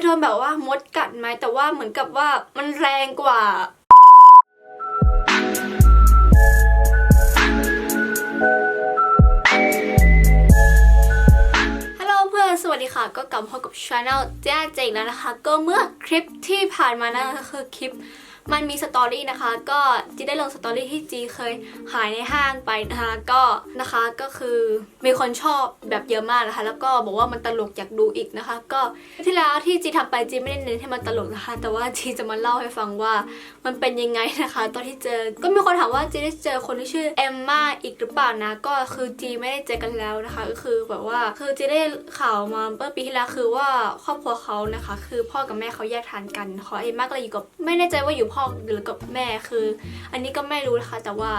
ยโดนแบบว่ามดกัดไหมแต่ว่าเหมือนกับว่ามันแรงกว่าฮัลโหลเพื่อนสวัสดีค่ะ ก็กลับพบกับช anel แจ้เจงแล้วนะคะ ก็เมื่อคลิปที่ผ่านมานั้นก็คือคลิป มันมีสตอรี่นะคะ ก็จีได้ลงสตอรี่ที่จีเคยหายในห้างไปนะคะก็นะคะก็คือมีคนชอบแบบเยอะมากนะคะ แล้วก็บอกว่ามันตลกอยากดูอีกนะคะ ก็ที่แล้วที่จีทำไปจีไม่ได้เน้นให้มันตลกนะคะ แต่ว่าจีจะมาเล่าให้ฟังว่ามันเป็นยังไงนะคะ ตอนที่เจอ ก็มีคนถามว่าจีได้เจอคนที่ชื่อเอมมาอีกหรือเปล่านะ ก็คือจีไม่ได้เจอกันแล้วนะคะ ก็คือแบบว่าคือจีได้ข่าวมาเมื่อปีที่แล้วคือว่าครอบครัวเขานะคะ คือพ่อกับแม่เขาแยกทานกันขอเอมมาก็เลยอยู่กับไม่แน่ใจว่าอยู่พ่อหรือกับแม่คือ อันนี้ก็ไม่รู้นะคะ แต่ว่า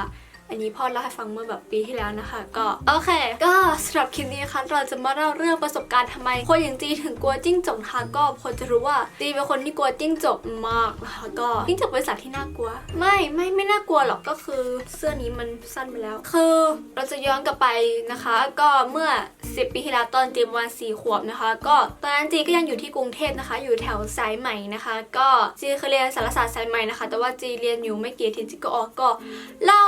อันนี้พ่อเล่าให้ฟังเมื่อแบบปีที่แล้วนะคะ ก็โอเค ก็สำหรับคลิปนี้นะคะเราจะมาเล่าเรื่องประสบการณ์ทำไม คนอย่างจีถึงกลัวจิ้งจกนะคะก็พอจะรู้ว่าจีเป็นคนที่กลัวจิ้งจกมากนะคะก็จิ้งจกเป็นสัตว์ที่น่ากลัว ไม่ไม่ไม่น่ากลัวหรอกก็คือเสื้อนี้มันสั้นไปแล้ว คือเราจะย้อนกลับไปนะคะ ก็เมื่อ 10 ปีที่แล้วตอนจีประมาณ4ขวบนะคะ ก็ตอนนั้นจีก็ยังอยู่ที่กรุงเทพนะคะ อยู่แถวสายใหม่นะคะ ก็จีเคยเรียนสารศาสตร์สายใหม่นะคะ แต่ว่าจีเรียนอยู่ไม่กี่อาทิตย์จีก็ออกก็เล่า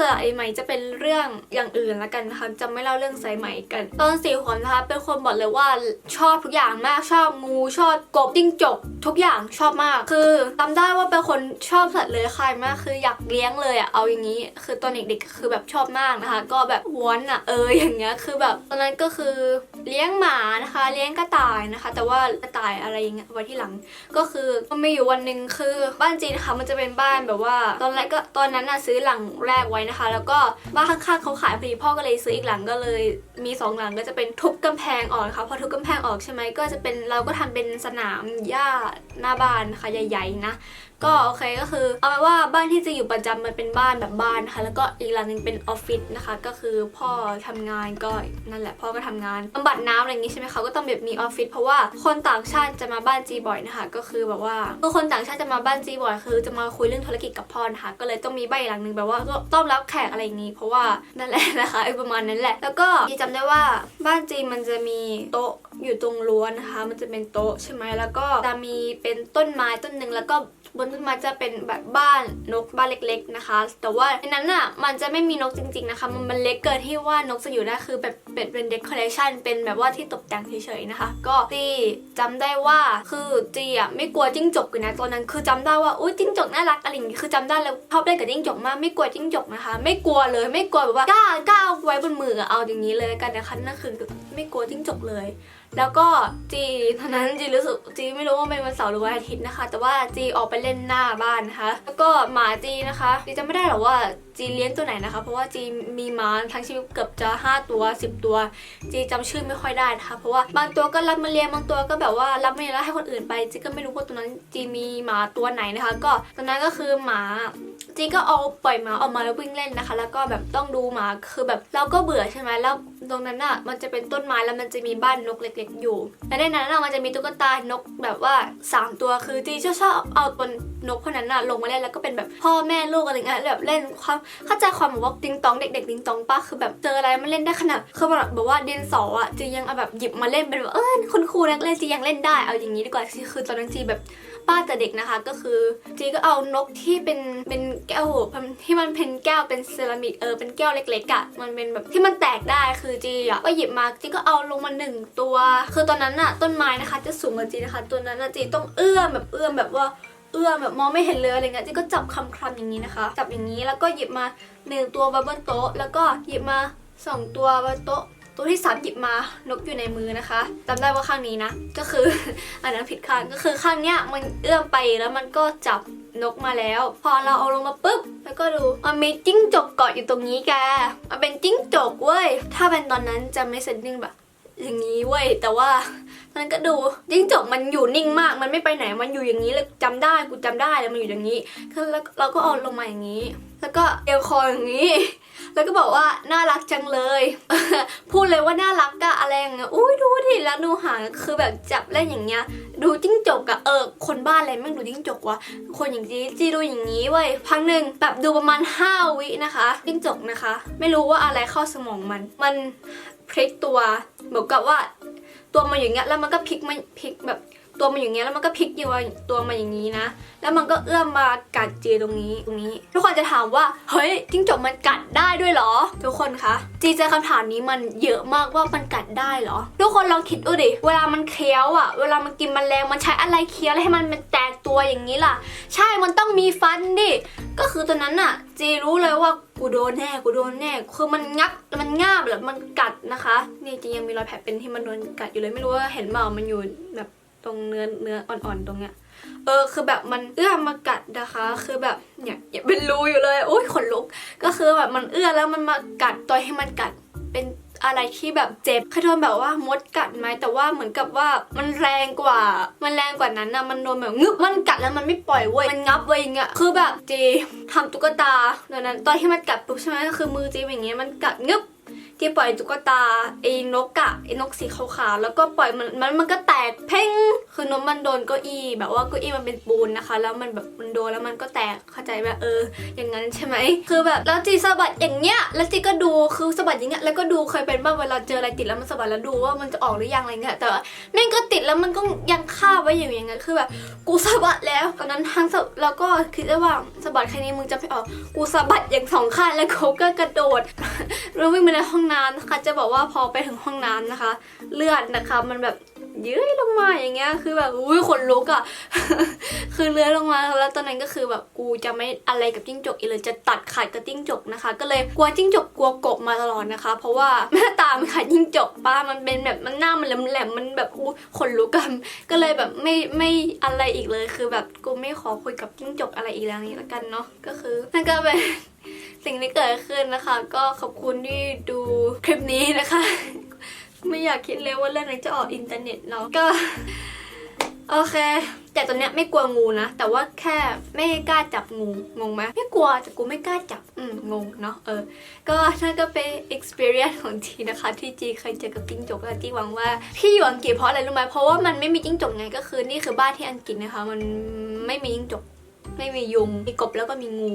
สายไหมจะเป็นเรื่องอย่างอื่นละกันนะคะจะไม่เล่าเรื่องสายไหมกัน ตอนสี่ขวบนะคะเป็นคนบอกเลยว่าชอบทุกอย่างมากชอบงูชอบกบจิ้งจก ทุกอย่างชอบมากคือจำได้ว่าเป็นคนชอบสัตว์เลื้อยคลานมากคืออยากเลี้ยงเลยอะเอาอย่างนี้ คือตอนเด็กๆคือแบบชอบมากนะคะ ก็แบบวอนอะเอออย่างเงี้ยคือแบบตอนนั้นก็คือเลี้ยงหมานะคะ เลี้ยงกระต่ายนะคะ แต่ว่ากระต่ายอะไรอย่างเงี้ยไว้ที่หลัง ก็คือมันมีอยู่วันหนึ่งคือบ้านจีนนะคะมันจะเป็นบ้านแบบว่า ตอนแรกก็ตอนนั้นน่ะซื้อหลังแรกไว้นะคะ แล้วก็บ้านข้างๆเขาขายพอดีพ่อก็เลยซื้ออีกหลังก็เลย มีสองหลังก็จะเป็นทุบกำแพงออกนะคะพอทุบกำแพงออกใช่ไหมก็จะเป็นเราก็ทำเป็นสนามหญ้าหน้าบ้านนะคะใหญ่ ๆ นะ ก็โอเคก็คือ เอาเป็นว่าบ้านที่จะอยู่ประจำมันเป็นบ้านแบบบ้านนะคะแล้วก็อีกหลังหนึงเป็นออฟฟิศนะคะ ก็คือพ่อทำงานก็นั่นแหละ พ่อก็ทำงานบำบัดน้ำอะไรอย่างงี้ใช่ไหมคะก็ต้องแบบมีออฟฟิศเพราะว่าคนต่างชาติจะมาบ้านจีบ่อยนะคะ ก็คือแบบว่าคือคนต่างชาติจะมาบ้านจีบ่อย คือจะมาคุยเรื่องธุรกิจกับพ่อนะคะก็เลยต้องมีบ้านหลังหนึงแบบว่าก็ต้อนรับแขกอะไรอย่างงี้ เพราะว่านั่นแหละนะคะไอประมาณนั้นแหละ แล้วก็จีจำได้ว่าบ้านจีมันจะมีโต๊ะอยู่ตรงรั้วนะคะ มันจะเป็นโต๊ะใช่ไหมแล้วก็จะมีเป็นต้นไม้ต้นหนึ่งแล้วก็บนต้นไม้จะเป็นแบบบ้านนกบ้านเล็ก ๆนะคะ แต่ว่าในนั้นอะมันจะไม่มีนกจริง ๆนะคะ มันมันเล็กเกินที่ว่านกจะอยู่ได้คือแบบเป็นเป็นเดคอเรชันเป็นแบบว่าที่ตกแต่งเฉยๆนะคะ ก็จีจำได้ว่าคือจีอะไม่กลัวจิ้งจกเลยนะตอนนั้นคือจำได้ว่าอุ้ยจิ้งจกน่ารักอะไรอย่างงี้คือจำได้แล้วชอบเล่นกับจิ้งจกมากไม่กลัวจิ้งจกนะคะ ไม่กลัวเลยไม่กลัวแบบว่ากล้ากล้าเอาไว้บนมือเอาอย่างนี้เลยกันนะคะนั่นคือไม่กลัวจิ้งจกเลย แล้วก็จีตอนนั้นจีรู้สึกจีไม่รู้ว่าเป็นวันเสาร์หรือวันอาทิตย์นะคะ แต่ว่าจีออกไปเล่นหน้าบ้านนะคะ แล้วก็หมาจีนะคะจีจำไม่ได้หรอกว่าจีเลี้ยงตัวไหนนะคะ เพราะว่าจีมีหมาทั้งชีวิตเกือบจะ 5 ตัว 10 ตัว จีจำชื่อไม่ค่อยได้นะคะ เพราะว่าบางตัวก็รับมาเลี้ยงบางตัวก็แบบว่ารับมาเลี้ยงแล้วให้คนอื่นไปจีก็ไม่รู้ว่าตัวนั้นจีมีหมาตัวไหนนะคะ ก็ตอนนั้นก็คือหมา จีก็เอาปล่อยหมาออกมาแล้ววิ่งเล่นนะคะ แล้วก็แบบต้องดูหมาคือแบบเราก็เบื่อใช่ไหมแล้วตรงนั้นอะมันจะเป็นต้นไม้แล้วมันจะมีบ้านนกเล็ก ๆ อยู่และในนั้นอะมันจะมีตุ๊กตานกแบบว่า 3 ตัวคือจีชอบชอบเอาตัวนกพวกนั้นอะลงมาเล่นแล้วก็เป็นแบบพ่อแม่ลูกอะไรเงี้ยแบบเล่นความเข้าใจความแบบว่าติงตองเด็กๆติงตองป้าคือแบบเจออะไรมันเล่นได้ขนาดคือแบบแบบว่าดินสออะจียังเอาแบบหยิบมาเล่นเป็นแบบเออคุณครูนักเล่นจียังเล่นได้เอาอย่างนี้ดีกว่าคือตอนนั้นจีแบบ ป้าแต่เด็กนะคะก็คือจีก็เอานกที่เป็นเป็นแก้วที่มันเป็นแก้วเป็นเซรามิกเออเป็นแก้วเล็กๆอะ่ะมันเป็นแบบที่มันแตกได้คือจีอะก็หยิบมาจีก็เอาลงมาหนึ่งตัว คือตอนนั้นอะต้นไม้นะคะ จะสูงกว่าจีนะคะ ตัวนั้นอะจีต้องเอื้อมแบบเอื้อมแบบว่าเอื้อมแบบมองไม่เห็นเลยอะไรเงี้ยจีก็จับคำคำอย่างนี้นะคะ จับอย่างนี้แล้วก็หยิบมาหนึ่งตัวไว้บนโต๊ะแล้วก็หยิบมาสองตัวบนโต๊ะ ตัวที่สามหยิบมานกอยู่ในมือนะคะจำได้ว่าข้างนี้นะ ก็คือ อันนั้นผิดข้างก็คือข้างเนี้ยมันเอื้อมไปแล้วมันก็จับนกมาแล้ว พอเราเอาลงมาปุ๊บแล้วก็ดูมันมีจิ้งจกเกาะอยู่ตรงนี้แกมันเป็นจิ้งจกเว้ยถ้าเป็นตอนนั้นจะไม่เซนนิ่งแบบอย่างนี้เว้ยแต่ว่าตอนนั้นก็ดูจิ้งจกมันอยู่นิ่งมาก มันไม่ไปไหนมันอยู่อย่างนี้เลยจำได้กูจำได้แล้วมันอยู่อย่างนี้คือแล้วเราก็เอาลงมาอย่างนี้ แล้วก็เอวคออย่างนี้ แล้วก็บอกว่าน่ารักจังเลย พูดเลยว่าน่ารักอะอะไรอย่างเงี้ยอุ้ยดูดิแล้วดูหางคือแบบจับเล่นอย่างเงี้ย ดูจิ้งจกอะเออคนบ้านอะไรไม่งดูจิ้งจกวะคนอย่างจีจีดูอย่างนี้เว้ยพังหนึ่งแบบดูประมาณ 5 วินะคะจิ้งจกนะคะ ไม่รู้ว่าอะไรเข้าสมองมัน มันพลิกตัวเหมือนกับว่า ตัวมันอย่างเงี้ยแล้วมันก็พลิกมันพลิกแบบ ตัวมันอย่างเงี้ยแล้วมันก็พลิกอยู่ตัวมันอย่างนี้นะ แล้วมันก็เอื้อมมากัดเจีตรงนี้ตรงนี้ ทุกคนจะถามว่าเฮ้ยจิ้งจกมันกัดได้ด้วยเหรอ ทุกคนคะจีเจอคำถามนี้มันเยอะมากว่ามันกัดได้เหรอ ทุกคนลองคิดดูดิเวลามันเคี้ยวอะ เวลามันกินมแมลงมันใช้อะไรเคี้ยวให้มันเป็นแตกตัวอย่างนี้ล่ะ ใช่มันต้องมีฟันดิก็คือตอนนั้นน่ะจีรู้เลยว่ากูโดนแน่กูโดนแน่คือมันงับมันง่าบหรือมันกัดนะคะนี่จียังมีรอยแผลเป็นที่มันโดนกัดอยู่เลยไม่รู้ว่าเห็นเปล่ามันอยู่แบบ ตรงเนื้อเนื้ออ่อนๆตรงเนี้ยเออคือแบบมันเอื้อมมากัดนะคะ คือแบบเนี่ยอย่าเป็นรูอยู่เลยโอ้ยขนลุก ก็คือแบบมันเอื้อแล้วมันมากัดตัวให้มันกัดเป็นอะไรที่แบบเจ็บเคยโดนแบบว่ามดกัดไหมแต่ว่าเหมือนกับว่ามันแรงกว่า มันแรงกว่านั้นนะมันโดนแบบงึบมันกัดแล้วมันไม่ปล่อยเว้ยมันงับเว้ยอย่างเงี้ยคือแบบจีทำตุ๊กตาตอนนั้นตอนที่มันกัดปุ๊บใช่ไหมก็คือมือจีอย่างเงี้ยมันกัดงึบที่ปล่อยตุ๊กตาไอ้นกอะไอ้นกสีขาวๆแล้วก็ปล่อยมันมันมันก็แตกเพ่ นกมันโดนเก้าอี้แบบว่าเก้าอี้มันเป็นปูนนะคะ แล้วมันแบบมันโดนแล้วมันก็แตกเข้าใจแบบเออ อย่างนั้นใช่ไหมคือแบบแล้วจีสะบัดอย่างเงี้ยแล้วจีก็ดูคือสะบัดอย่างเงี้ยแล้วก็ดูเคยเป็นบ้างเวลาเจออะไรติดแล้วมันสะบัดแล้วดูว่ามันจะออกหรือยังอะไรเงี้ยแต่ว่าแม่งก็ติดแล้วมันก็ยังคาบไว้อยู่อย่างเงี้ยคือแบบกูสะบัดแล้วตอนนั้นทั้งแล้วก็คิดได้ว่าสะบัดแค่นี้มึงจะไม่ออกกูสะบัดอย่างสองข้างแล้วเขาก็กระโดดเราวิ่งไปในห้องน้ำนะคะ จะบอกว่าพอไปถึงห้องน้ำนะคะ เลือดนะคะ มันแบบ เยื้อยลงมาอย่างเงี้ย คือแบบอุ้ยขนลุกอะ่ะ คือเลื้อยลงมาแล้วตอนนั้นก็คือแบบกูจะไม่อะไรกับจิ้งจกอีกเลยจะตัดขาดกับจิ้งจกนะคะ ก็เลยกลัวจิ้งจกกลัวกบมาตลอดนะคะ เพราะว่าแม่ตามันค่ะจิ้งจกป้ามันเป็นแบบมันหน้ามันแหลมๆมันแบบอู้ขนลุกกันก็เลยแบบไม่ไม่อะไรอีกเลย คือแบบกูไม่ขอคุยกับจิ้งจกอะไรอีกแล้วนี้ละกันเนาะก็คือนั่นก็เป็นสิ่งที่เกิดขึ้นนะคะ ก็ขอบคุณที่ดูคลิปนี้นะคะ ไม่อยากคิดเลยว่าเรื่องนี้จะออกอินเทอร์เน็ตเนาะก็ โอเค แต่ตอนเนี้ยไม่กลัวงูนะ แต่ว่าแค่ไม่กล้าจับงู งงไหมไม่กลัวแต่กูไม่กล้าจับ อืม งงเนาะ เออ ก็นั่นก็เป็น experience ของจีนะคะ ที่จีเคยเจอกับจิ้งจกและจีหวังว่าที่อยู่อังกฤษเพราะอะไรรู้ไหมเพราะว่ามันไม่มีจิ้งจกไงก็คือนี่คือบ้านที่อังกฤษนะคะ มันไม่มีจิ้งจก ไม่มียุง มีกบแล้วก็มีงู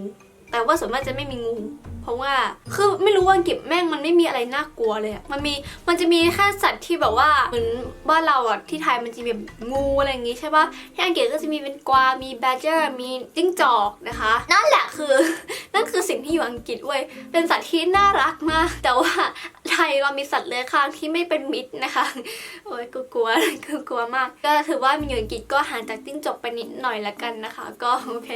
แต่ว่าส่วนมากจะไม่มีงู เพราะว่าคือไม่รู้ว่าอังกฤษแม่งมันไม่มีอะไรน่ากลัวเลยอะมันมีมันจะมีแค่สัตว์ที่แบบว่าเหมือนบ้านเราอะที่ไทยมันจะมีแบบงูอะไรอย่างงี้ใช่ปะที่อังกฤษก็จะมีเป็นกวางมีแบดเจอร์ มีจิ้งจอกนะคะ นั่นแหละคือ นั่นคือสิ่งที่อยู่อังกฤษเว้ยเป็นสัตว์ที่น่ารักมาก แต่ว่า ยเรามีสัตว์เลื้อยคลานที่ไม่เป็นมิตรนะคะ โอ้ยกูกลัวกลัวมาก ก็ถือว่ามีอยู่อังกฤษก็ห่างจากจิ้งจกไปนิดหน่อยละกันนะคะ ก็โอเค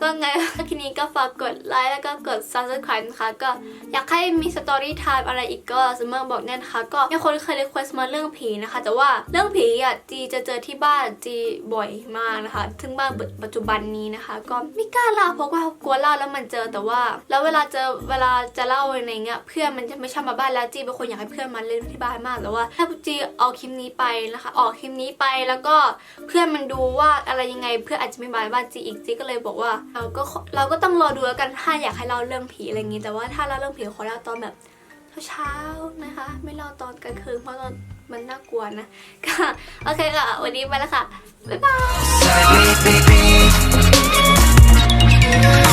ก็ไงทีนี้ก็ฝากกดไลค์แล้วก็กด subscribe นะคะ ก็อยากให้มีสตอรี่ไทม์อะไรอีกก็สมมติบอกแน่นะคะ ก็มีคนเคยรีเควสมาเรื่องผีนะคะ แต่ว่าเรื่องผีอะจีจะเจอที่บ้านจีบ่อยมากนะคะถึงบ้านปัจจุบันนี้นะคะ ก็ไม่กล้าเล่าเพราะว่ากลัวเล่าแล้วมันเจอแต่ว่า แล้วเวลาเจอเวลาจะเล่าอะไรเงี้ยเพื่อนมันจะไม่ชอบมาบ้านแล้วจีทุกคนอยากให้เพื่อนมาเล่นที่บ้านมากแต่ว่า ถ้าพุจีเอาคลิปนี้ไปนะคะ ออกคลิปนี้ไปแล้วก็เพื่อนมันดูว่าอะไรยังไงเพื่อนอาจจะไม่มาบ้านจีอีกจีก็เลยบอกว่า เราก็เราก็ต้องรอดูแล้วกันถ้าอยากให้เราเรื่องผีอะไรอย่างงี้ แต่ว่าถ้าเล่าเรื่องผีขอเล่าตอนแบบเช้าๆนะคะ ไม่เล่าตอนกลางคืนเพราะตอนมันน่ากลัวนะก็โอเคก็วันนี้ไปแล้วค่ะบ๊ายบาย